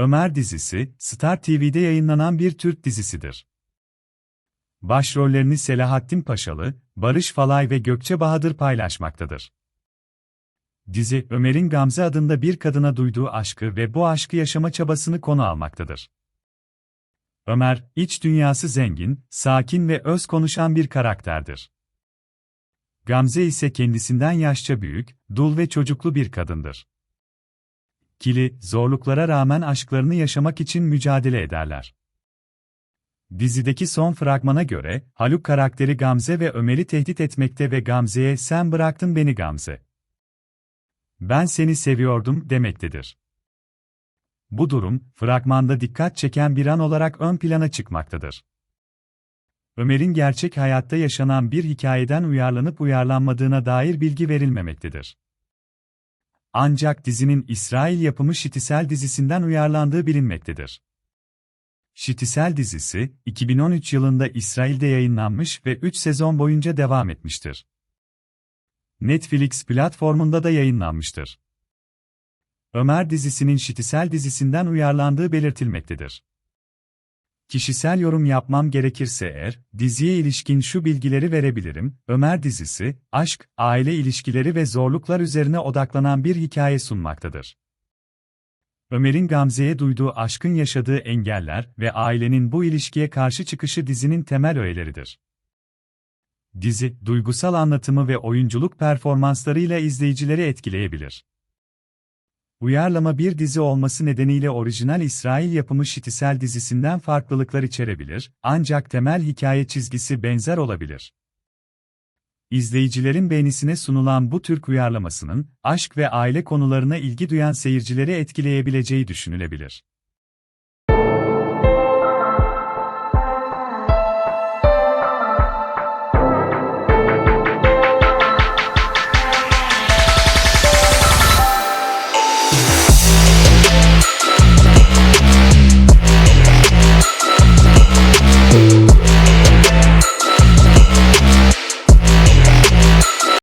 Ömer dizisi, Star TV'de yayınlanan bir Türk dizisidir. Başrollerini Selahattin Paşalı, Barış Falay ve Gökçe Bahadır paylaşmaktadır. Dizi, Ömer'in Gamze adında bir kadına duyduğu aşkı ve bu aşkı yaşama çabasını konu almaktadır. Ömer, iç dünyası zengin, sakin ve öz konuşan bir karakterdir. Gamze ise kendisinden yaşça büyük, dul ve çocuklu bir kadındır. Kili, zorluklara rağmen aşklarını yaşamak için mücadele ederler. Dizideki son fragmana göre, Haluk karakteri Gamze ve Ömer'i tehdit etmekte ve Gamze'ye sen bıraktın beni Gamze. Ben seni seviyordum demektedir. Bu durum, fragmanda dikkat çeken bir an olarak ön plana çıkmaktadır. Ömer'in gerçek hayatta yaşanan bir hikayeden uyarlanıp uyarlanmadığına dair bilgi verilmemektedir. Ancak dizinin İsrail yapımı Şitisel dizisinden uyarlandığı bilinmektedir. Şitisel dizisi, 2013 yılında İsrail'de yayınlanmış ve 3 sezon boyunca devam etmiştir. Netflix platformunda da yayınlanmıştır. Ömer dizisinin Şitisel dizisinden uyarlandığı belirtilmektedir. Kişisel yorum yapmam gerekirse eğer, diziye ilişkin şu bilgileri verebilirim. Ömer dizisi, aşk, aile ilişkileri ve zorluklar üzerine odaklanan bir hikaye sunmaktadır. Ömer'in Gamze'ye duyduğu aşkın yaşadığı engeller ve ailenin bu ilişkiye karşı çıkışı dizinin temel öğeleridir. Dizi, duygusal anlatımı ve oyunculuk performanslarıyla izleyicileri etkileyebilir. Uyarlama bir dizi olması nedeniyle orijinal İsrail yapımı Şitisel dizisinden farklılıklar içerebilir, ancak temel hikaye çizgisi benzer olabilir. İzleyicilerin beğenisine sunulan bu Türk uyarlamasının, aşk ve aile konularına ilgi duyan seyircileri etkileyebileceği düşünülebilir.